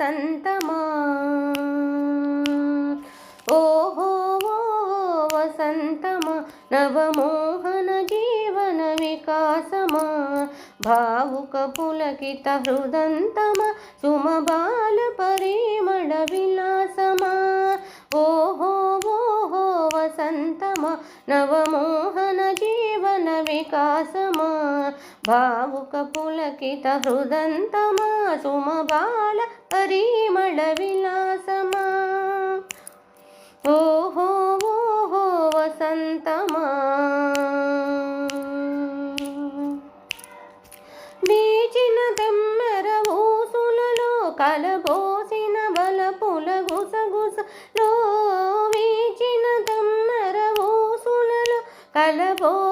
వసంతమా? ఓహో వసంతమా? నవమోహన జీవన వికాసమా? భావుక పులకిత హృదంతమా? సుమబాల పరిమళ విలాసమా? ఓహో ఓహో వసంతమా? నవమోహన జీవన వికాసమా? భావుక పులకిత హృదంతమా సుమబాల పరిమళ విలాసమా. ఓహో ఓహో వసంతమా. బీచిన తెమ్మెర ఊసులలో కలబోసిన బలపుల గుసగుసలో వీచిన తెమ్మెర ఊసులలో కలబో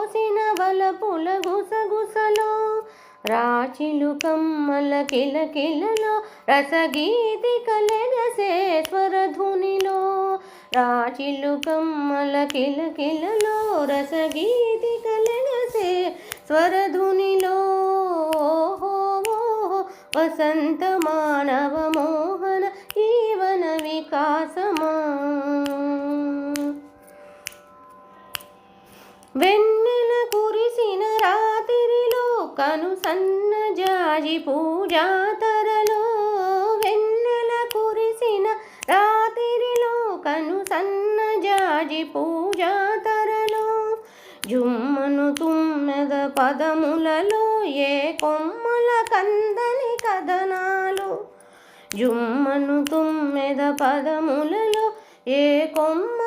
బలపుల గుసగుసలో రాచిలు కమ్మల కిలకిలలో రసగీతి కలెగసే స్వరధునిలో రాచిలు కమ్మల కిలకిలలో రసగీతి కలెగసే స్వరధునిలో వసంత మానవ మోహన జీవన వికాసమా. వెన్న కను సన్న జాజి పూజాతరలో వెన్నెల కురిసిన రాత్రిలో కను సన్న జాజి పూజాతరలో జుమ్మను తుమ్మెద పదములలో ఏ కొమ్మల కందని కథనాలు? జుమ్మను తుమ్మెద పదములలో ఏ కొమ్మ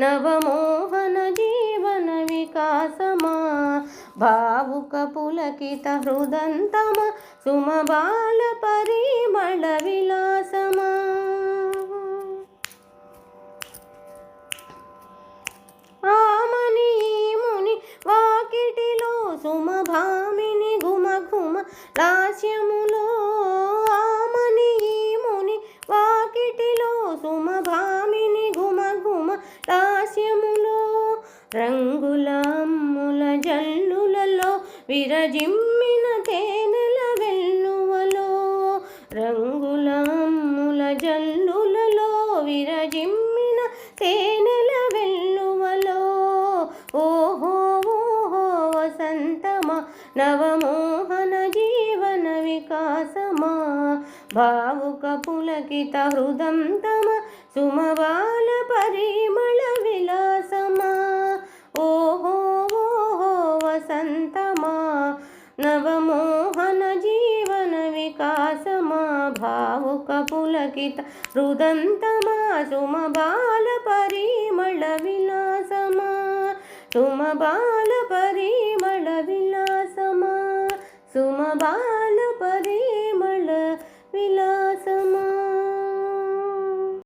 నవమోహన జీవన వికాసమా? భావుక పులకిత హృదంతమ? సుమబాల పరిమళ విలాస రంగుల అమ్ముల జల్లులలో విరజిమ్మిన తేనెల వెల్లువలో రంగుల అమ్ముల జల్లులలో విరజిమ్మిన తేనెల వెల్లువలో ఓహో ఓహో వసంతమా నవమోహన జీవన వికాసమా. భావుక పులకిత హృదంతమ సుమబాల పరిమళ విలాస వికాసమా భావుక పులకిత హృదంతమా సుమబాల పరిమళ విలాసమా సుమ బాల పరిమళ విలాసమా సుమ బాల